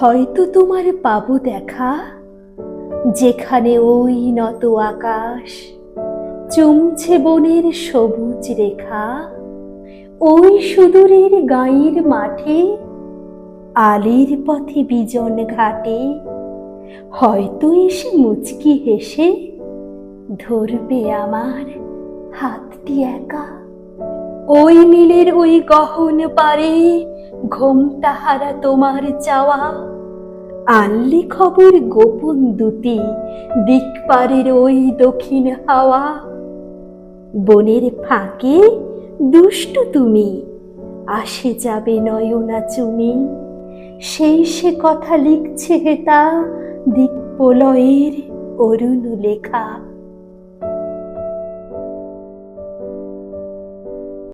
হয়তো তোমার পাবো দেখা, যেখানে ওই নত আকাশ চুমছে বনের সবুজ রেখা, ওই সুদূরের গাঁয়ের মাঠে, আলির পথে বিজন ঘাটে, হয়তো এসে মুচকি হেসে ধরবে আমার হাতটি একা। ওই নীলের ওই গহন পারে ঘোমটা হারা তোমার চাওয়া। আনলে খবর গোপন দুটি দিক পারের ওই দক্ষিণ হাওয়া। বনের ফাঁকে দুষ্ট তুমি, আসে যাবে নয়না চুমি সেই সে কথা লিখছে হেতা দিক প্রলয়ের অরুণ লেখা।